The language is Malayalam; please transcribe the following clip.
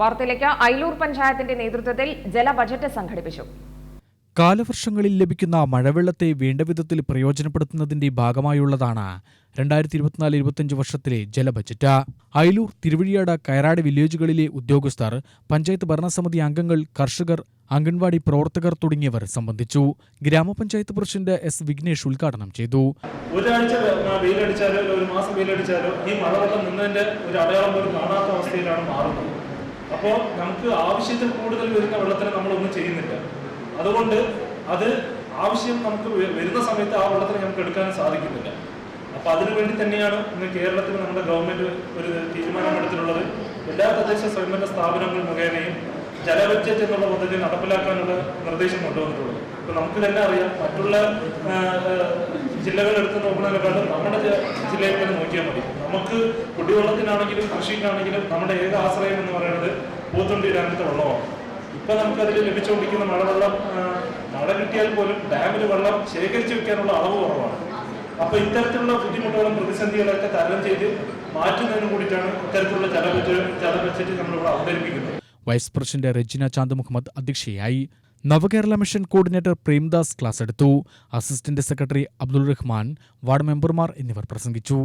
വാർത്തയിലേക്ക് അയിലൂർ പഞ്ചായത്തിന്റെ നേതൃത്വത്തിൽ ജല ബജറ്റ് സംഘടിപ്പിച്ചു. കാലവർഷങ്ങളിൽ ലഭിക്കുന്ന മഴവെള്ളത്തെ വേണ്ട വിധത്തിൽ പ്രയോജനപ്പെടുത്തുന്നതിന്റെ ഭാഗമായുള്ളതാണ് രണ്ടായിരത്തി ഇരുപത്തിനാല് ഇരുപത്തിയഞ്ച് വർഷത്തിലെ ജലബജറ്റ് അയലൂർ തിരുവഴിയാട് കയറാട് വില്ലേജുകളിലെ ഉദ്യോഗസ്ഥർ പഞ്ചായത്ത് ഭരണസമിതി അംഗങ്ങൾ കർഷകർ അംഗൻവാടി പ്രവർത്തകർ തുടങ്ങിയവർ സംബന്ധിച്ചു. ഗ്രാമപഞ്ചായത്ത് പ്രസിഡന്റ് എസ് വിഘ്നേഷ് ഉദ്ഘാടനം ചെയ്തു. ഒരാഴ്ച വെയിലടിച്ചാലോ ഒരു മാസം വെയിലടിച്ചാലോ ഈ മഴവെള്ളം നിന്നതിന്റെ ഒരു അടയാളം പോലും കാണാത്ത അവസ്ഥയിലാണ് മാറുന്നത്. അപ്പോൾ നമുക്ക് ആവശ്യത്തിൽ കൂടുതൽ വരുന്ന വെള്ളത്തിന് നമ്മളൊന്നും ചെയ്യുന്നില്ല. അതുകൊണ്ട് അത് ആവശ്യം നമുക്ക് വരുന്ന സമയത്ത് ആ വെള്ളത്തിന് നമുക്ക് എടുക്കാനും സാധിക്കുന്നില്ല. അപ്പൊ അതിനു വേണ്ടി തന്നെയാണ് ഇന്ന് കേരളത്തിൽ നമ്മുടെ ഗവൺമെന്റ് ഒരു തീരുമാനമെടുത്തിട്ടുള്ളത്. എല്ലാ തദ്ദേശ സ്വയംഭരണ സ്ഥാപനങ്ങൾ മുഖേനയും ജലബഡ്ജറ്റ് എന്നുള്ള പദ്ധതി നടപ്പിലാക്കാനുള്ള നിർദ്ദേശം കൊണ്ടുവന്നിട്ടുള്ളത്. ഇപ്പൊ നമുക്ക് തന്നെ അറിയാം മറ്റുള്ള ജില്ലകൾ എടുത്ത് നോക്കുന്നതിനെക്കാളും നമ്മുടെ ജില്ലയിൽ തന്നെ നോക്കിയാൽ മതി. നമുക്ക് കുടിവെള്ളത്തിനാണെങ്കിലും കൃഷിക്കാണെങ്കിലും നമ്മുടെ ഏക ആശ്രയം എന്ന് പറയുന്നത് പൂത്തുണ്ടി ഡാമിലത്തെ വെള്ളമാണ്. ഇപ്പൊ നമുക്കതിൽ ലഭിച്ചുകൊണ്ടിരിക്കുന്ന മഴവെള്ളം മഴ കിട്ടിയാൽ പോലും ഡാമിൽ വെള്ളം ശേഖരിച്ചു വെക്കാനുള്ള അളവ് കുറവാണ്. അപ്പൊ ഇത്തരത്തിലുള്ള ബുദ്ധിമുട്ടുകളും പ്രതിസന്ധികളൊക്കെ തരണം ചെയ്ത് മാറ്റുന്നതിന് കൂടിയിട്ടാണ് ഇത്തരത്തിലുള്ള ജല ബജറ്റ് ജല ബജറ്റ് നമ്മളിവിടെ അവതരിപ്പിക്കുന്നത്. വൈസ് പ്രസിഡന്റ് റെജിന ചാന്ദ് മുഹമ്മദ് അധ്യക്ഷയായി. Navakerala mission coordinator Premdas class എടുത്തു. Assistant secretary Abdul Rahman ward മെമ്പർമാർ എന്നിവർ പ്രസംഗിച്ചു.